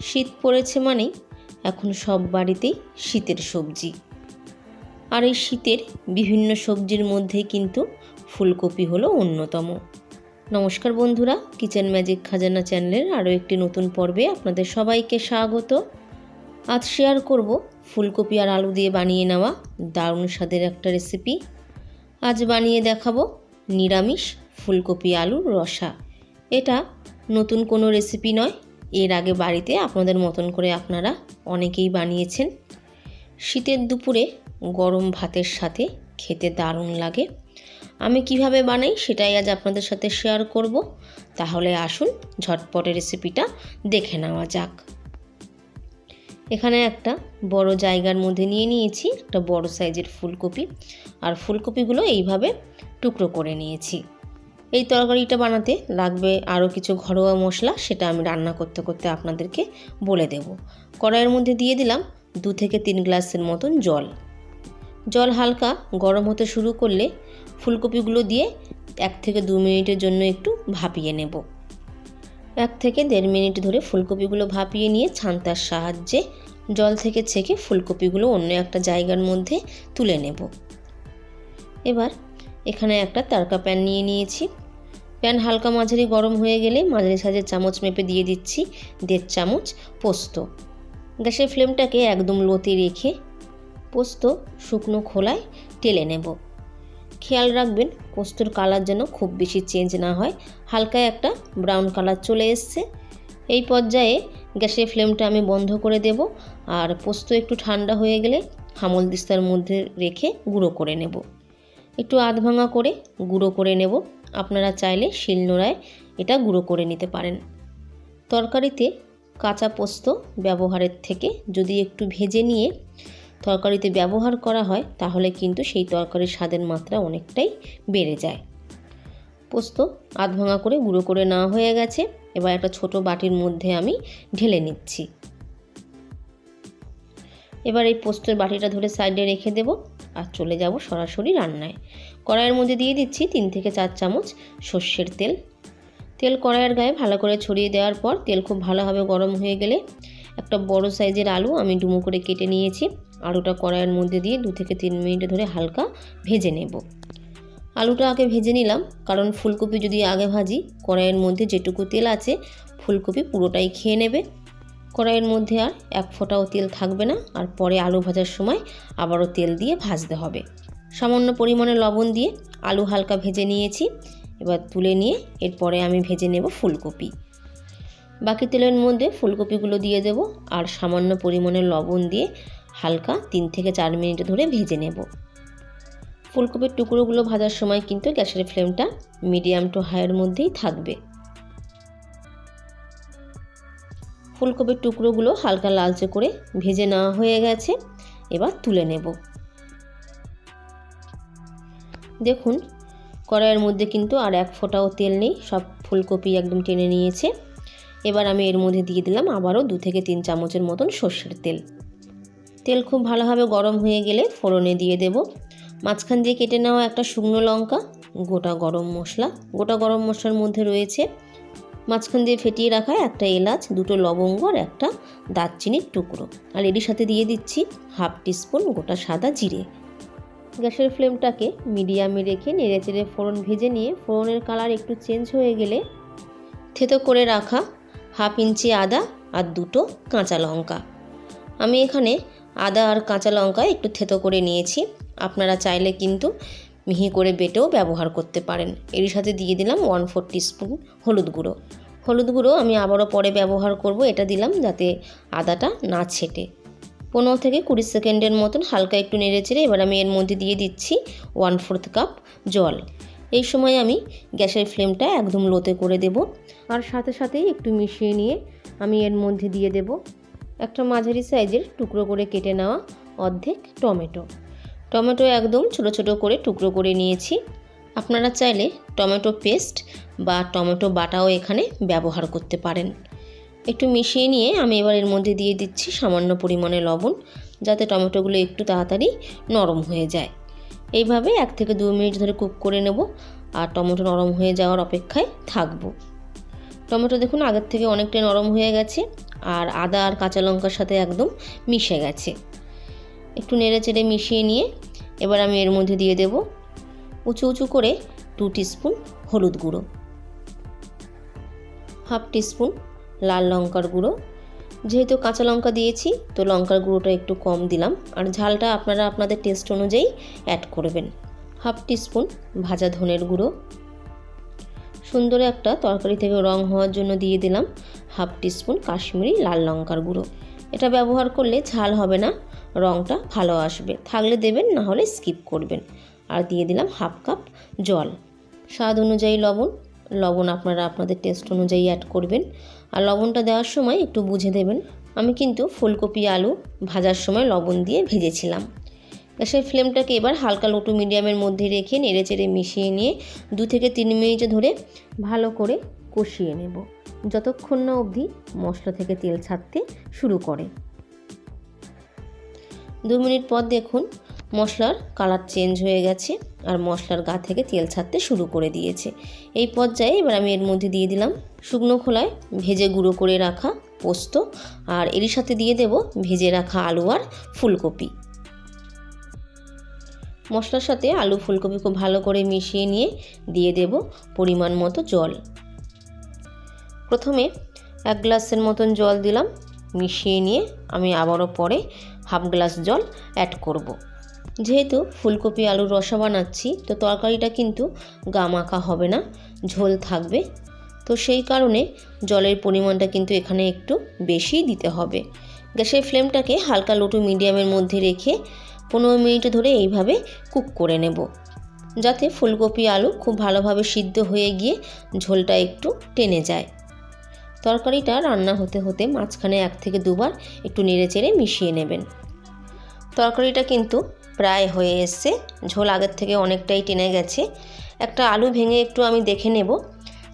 শীত পড়েছে মানেই এখন সব বাড়িতেই শীতের সবজি। আর এই শীতের বিভিন্ন সবজির মধ্যে কিন্তু ফুলকপি হলো অন্যতম। নমস্কার বন্ধুরা, কিচেন ম্যাজিক খাজানা চ্যানেলের আরও একটি নতুন পর্বে আপনাদের সবাইকে স্বাগত। আজ শেয়ার করব ফুলকপি আর আলু দিয়ে বানিয়ে নেওয়া দারুণ স্বাদের একটা রেসিপি আজ বানিয়ে দেখাবো নিরামিষ ফুলকপি আলুর রসা। এটা নতুন কোনো রেসিপি নয় এর আগে বাড়িতে আপনাদের মতন করে আপনারা অনেকেই বানিয়েছেন। শীতের দুপুরে গরম ভাতের সাথে খেতে দারুণ লাগে। আমি কীভাবে বানাই সেটাই আজ আপনাদের সাথে শেয়ার করব। তাহলে আসুন, ঝটপটে রেসিপিটা দেখে নেওয়া যাক। এখানে একটা বড় জায়গার মধ্যে নিয়ে নিয়েছি, একটা বড় সাইজের ফুলকপি। আর ফুলকপিগুলো এইভাবে টুকরো করে নিয়েছি। এই তরকারিটা বানাতে লাগবে আরও কিছু ঘরোয়া মশলা, সেটা আমি রান্না করতে করতে আপনাদেরকে বলে দেব। কড়াইয়ের মধ্যে দিয়ে দিলাম দু থেকে তিন গ্লাসের মতন জল। জল হালকা গরম হতে শুরু করলে ফুলকপিগুলো দিয়ে এক থেকে দু মিনিটের জন্য একটু ভাপিয়ে নেব। এক থেকে দেড় মিনিট ধরে ফুলকপিগুলো ভাপিয়ে নিয়ে ছান্তার সাহায্যে জল থেকে ছেঁকে ফুলকপিগুলো অন্য একটা জায়গার মধ্যে তুলে নেব। এবার এখানে একটা তারকা প্যান নিয়ে নিয়েছি। প্যান হালকা মাঝারি গরম হয়ে গেলে মাঝারি সাইজের চামচ মেপে দিয়ে দিচ্ছি, দেড় চামচ পোস্ত। গ্যাসের ফ্লেমটাকে একদম লোতে রেখে পোস্ত শুকনো খোলায় টেলে নেব। খেয়াল রাখবেন, পোস্তর কালার যেন খুব বেশি চেঞ্জ না হয়, হালকা একটা ব্রাউন কালার চলে এসছে। এই পর্যায়ে গ্যাসের ফ্লেমটা আমি বন্ধ করে দেব আর পোস্ত একটু ঠান্ডা হয়ে গেলে হামল দিস্তার মধ্যে রেখে গুঁড়ো করে নেব। একটু আধ ভাঙা করে গুঁড়ো করে নেব। আপনারা চাইলে শিলনোড়ায় এটা গুঁড়ো করে নিতে পারেন। তরকারিতে কাঁচা পোস্ত ব্যবহারের থেকে যদি একটু ভেজে নিয়ে তরকারিতে ব্যবহার করা হয়, তাহলে কিন্তু সেই তরকারির স্বাদের মাত্রা অনেকটাই বেড়ে যায়। পোস্ত আধ ভাঙা করে গুঁড়ো করে নেওয়া হয়ে গেছে। এবার একটা ছোট বাটির মধ্যে আমি ঢেলে নিচ্ছি। এবার এই পোস্তের বাটিটা ধরে সাইডে রেখে দেব। আর চলে যাব সরাসরি রান্নায়। কড়াইয়ের মধ্যে দিয়ে দিচ্ছি তিন থেকে চার চামচ সর্ষের তেল। তেল কড়াইয়ের গায়ে ভালো করে ছড়িয়ে দেওয়ার পর তেল খুব ভালোভাবে গরম হয়ে গেলে একটা বড় সাইজের আলু আমি ডুমো করে কেটে নিয়েছি। আলুটা কড়াইয়ের মধ্যে দিয়ে দু থেকে তিন মিনিট ধরে হালকা ভেজে নেব। আলুটা আগে ভেজে নিলাম, কারণ ফুলকপি যদি আগে ভাজি, কড়াইয়ের মধ্যে যেটুকু তেল আছে, ফুলকপি পুরোটাই খেয়ে নেবে। কড়াইয়ের মধ্যে আর এক ফোঁটাও তেল থাকবে না আর পরে আলু ভাজার সময় আবারও তেল দিয়ে ভাজতে হবে। সামান্য পরিমাণে লবণ দিয়ে আলু হালকা ভেজে নিয়েছি। এবার তুলে নিয়ে এরপরে আমি ভেজে নেব ফুলকপি। বাকি তেলের মধ্যে ফুলকপিগুলো দিয়ে দেব আর সামান্য পরিমাণে লবণ দিয়ে হালকা তিন থেকে চার মিনিট ধরে ভেজে নেব। ফুলকপির টুকরোগুলো ভাজার সময় কিন্তু গ্যাসের ফ্লেমটা মিডিয়াম টু হাইয়ের মধ্যেই থাকবে। ফুলকপির টুকরোগুলো হালকা লালচে করে ভেজে নেওয়া হয়ে গেছে। এবার তুলে নেব। দেখুন, কড়াইয়ের মধ্যে কিন্তু আর এক ফোঁটাও তেল নেই, সব ফুলকপি একদম টেনে নিয়েছে। এবার আমি এর মধ্যে দিয়ে দিলাম আবারও দু থেকে তিন চামচের মতন সর্ষের তেল। তেল খুব ভালোভাবে গরম হয়ে গেলে ফোড়নে দিয়ে দেব। মাঝখান দিয়ে কেটে নেওয়া একটা শুকনো লঙ্কা, গোটা গরম মশলা। গোটা গরম মশলার মধ্যে রয়েছে মাঝখান দিয়ে ফেটিয়ে রাখা একটা এলাচ, দুটো লবঙ্গ আর একটা দারচিনির টুকরো। আর এরই সাথে দিয়ে দিচ্ছি হাফ টিস্পুন গোটা সাদা জিরে। গ্যাসের ফ্লেমটাকে মিডিয়ামে রেখে নেড়ে চেড়ে ফোড়ন ভেজে নিয়ে ফোড়নের কালার একটু চেঞ্জ হয়ে গেলে থেতো করে রাখা হাফ ইঞ্চি আদা আর দুটো কাঁচা লঙ্কা। আমি এখানে আদা আর কাঁচা লঙ্কা একটু থেতো করে নিয়েছি। আপনারা চাইলে কিন্তু মিহি করে বেটেও ব্যবহার করতে পারেন। এর সাথে দিয়ে দিলাম ওয়ান ফোর স্পুন হলুদ গুঁড়ো। হলুদ গুঁড়ো আমি আবারও পরে ব্যবহার করব, এটা দিলাম যাতে আদাটা না ছেটে। পনেরো থেকে কুড়ি সেকেন্ডের মতন হালকা একটু নেড়ে চেড়ে এবার আমি এর মধ্যে দিয়ে দিচ্ছি ওয়ান ফোর্থ কাপ জল। এই সময় আমি গ্যাসের ফ্লেমটা একদম লোতে করে দেব। আর সাথে সাথেই একটু মিশিয়ে নিয়ে আমি এর মধ্যে দিয়ে দেব। একটা মাঝারি সাইজের টুকরো করে কেটে নেওয়া অর্ধেক টমেটো। টমেটো একদম ছোট ছোট করে টুকরো করে নিয়েছি। আপনারা চাইলে টমেটো পেস্ট বা টমেটো বাটাও এখানে ব্যবহার করতে পারেন। একটু মিশিয়ে নিয়ে আমি এবার এর মধ্যে দিয়ে দিচ্ছি সামান্য পরিমাণে লবণ, যাতে টমেটোগুলো একটু তাড়াতাড়ি নরম হয়ে যায়। এইভাবে এক থেকে দু মিনিট ধরে কুক করে নেব আর টমেটো নরম হয়ে যাওয়ার অপেক্ষায় থাকব। টমেটো দেখুন আগের থেকে অনেকটাই নরম হয়ে গেছে আর আদা আর কাঁচা লঙ্কার সাথে একদম মিশে গেছে। একটু নেড়ে চেড়ে মিশিয়ে নিয়ে এবার আমি এর মধ্যে দিয়ে দেব উঁচু উঁচু করে টু টিস্পুন হলুদ গুঁড়ো, হাফ টিস্পুন লাল লঙ্কার গুঁড়ো। যেহেতু কাঁচা লঙ্কা দিয়েছি, তো লঙ্কার গুঁড়োটা একটু কম দিলাম। আর ঝালটা আপনারা আপনাদের টেস্ট অনুযায়ী অ্যাড করবেন। হাফ টিস্পুন ভাজা ধনের গুঁড়ো। সুন্দর একটা তরকারি থেকে রং হওয়ার জন্য দিয়ে দিলাম হাফ টিস্পুন কাশ্মীরি লাল লঙ্কার গুঁড়ো। এটা ব্যবহার করলে ঝাল হবে না, রংটা ভালো আসবে। থাকলে দেবেন, না হলে স্কিপ করবেন। আর দিয়ে দিলাম হাফ কাপ জল। স্বাদ অনুযায়ী লবণ। লবণ আপনারা আপনাদের টেস্ট অনুযায়ী অ্যাড করবেন। আর লবণটা দেওয়ার সময় একটু বুঝে দেবেন। আমি কিন্তু ফুলকপি, আলু ভাজার সময় লবণ দিয়ে ভেজেছিলাম। গ্যাসের ফ্লেমটাকে এবার হালকা লোটু মিডিয়ামের মধ্যে রেখে নেড়ে চেড়ে মিশিয়ে নিয়ে দু থেকে তিন মিনিট ধরে ভালো করে কষিয়ে নেব। যতক্ষণ না অবধি মশলা থেকে তেল ছাড়তে শুরু করে। দু মিনিট পর দেখুন মশলার কালার চেঞ্জ হয়ে গেছে আর মশলার গা থেকে তেল ছাড়তে শুরু করে দিয়েছে। এই পর্যায়ে এবার আমি এর মধ্যে দিয়ে দিলাম শুকনো খোলায় ভেজে গুঁড়ো করে রাখা পোস্ত আর এর সাথে দিয়ে দেব ভেজে রাখা আলু আর ফুলকপি। মশলার সাথে আলু ফুলকপি খুব ভালো করে মিশিয়ে নিয়ে দিয়ে দেব পরিমাণ মতো জল। প্রথমে এক গ্লাসের মতন জল দিলাম, মিশিয়ে নিয়ে আমি আবারও পরে হাফ গ্লাস জল অ্যাড করব। যেহেতু ফুলকপি আলুর রসা বানাচ্ছি, তো তরকারিটা কিন্তু গামাখা হবে না, ঝোল থাকবে। তো সেই কারণে জলের পরিমাণটা কিন্তু এখানে একটু বেশি দিতে হবে। গ্যাসের ফ্লেমটাকে হালকা লোটু মিডিয়ামের মধ্যে রেখে পনেরো মিনিট ধরে এইভাবে কুক করে নেব। যাতে ফুলকপি আলু খুব ভালোভাবে সিদ্ধ হয়ে গিয়ে ঝোলটা একটু টেনে যায়। তরকারিটা রান্না হতে হতে মাঝখানে এক থেকে দুবার একটু নেড়ে চেড়ে মিশিয়ে নেবেন। তরকারিটা কিন্তু প্রায় হয়ে এসছে। ঝোল আগের থেকে অনেকটাই টেনে গেছে। একটা আলু ভেঙে একটু আমি দেখে নেব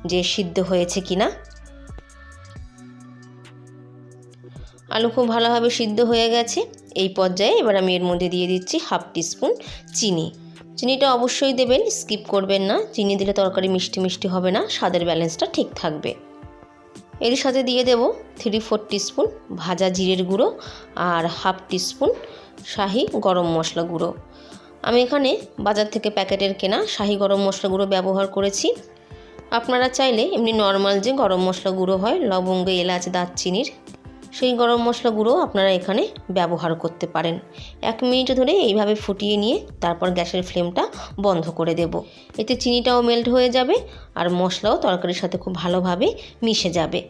যে সিদ্ধ হয়েছে কি না আলু খুব ভালোভাবে সিদ্ধ হয়ে গেছে। এই পর্যায়ে এবার আমি এর মধ্যে দিয়ে দিচ্ছি হাফ টিস্পুন চিনি। চিনিটা অবশ্যই দেবেন, স্কিপ করবেন না। চিনি দিলে তরকারি মিষ্টি মিষ্টি হবে না। স্বাদের ব্যালেন্সটা ঠিক থাকবে। এর সাথে দিয়ে দেব থ্রি ফোর টিস্পুন ভাজা জিরের গুঁড়ো আর হাফ টিস্পুন শাহি গরম মশলা গুঁড়ো। আমি এখানে বাজার থেকে প্যাকেটের কেনা শাহি গরম মশলা গুঁড়ো ব্যবহার করেছি। আপনারা চাইলে এমনি নর্মাল যে গরম মশলা গুঁড়ো হয়, লবঙ্গ, এলাচ, দারচিনির সেই গরম মশলা গুঁড়ো আপনারা এখানে ব্যবহার করতে পারেন। এক মিনিট ধরে এইভাবে ফুটিয়ে নিয়ে তারপর গ্যাসের ফ্লেমটা বন্ধ করে দেব। এতে চিনিটাও মেল্ট হয়ে যাবে আর মশলাও তরকারির সাথে খুব ভালোভাবে মিশে যাবে।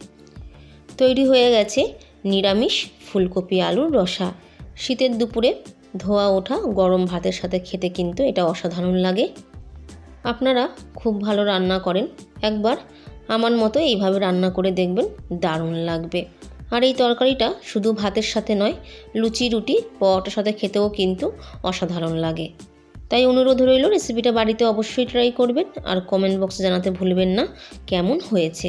তৈরি হয়ে গেছে নিরামিষ ফুলকপি আলুর রসা। শীতের দুপুরে ধোয়া ওঠা গরম ভাতের সাথে খেতে কিন্তু এটা অসাধারণ লাগে। আপনারা খুব ভালো রান্না করেন। একবার আমার মতো এইভাবে রান্না করে দেখবেন দারুণ লাগবে। আর এই তরকারিটা শুধু ভাতের সাথে নয়, লুচি, রুটি, পরোটার সাথে খেতেও কিন্তু অসাধারণ লাগে। তাই অনুরোধ রইল রেসিপিটা বাড়িতে অবশ্যই ট্রাই করবেন আর কমেন্ট বক্সে জানাতে ভুলবেন না, কেমন হয়েছে।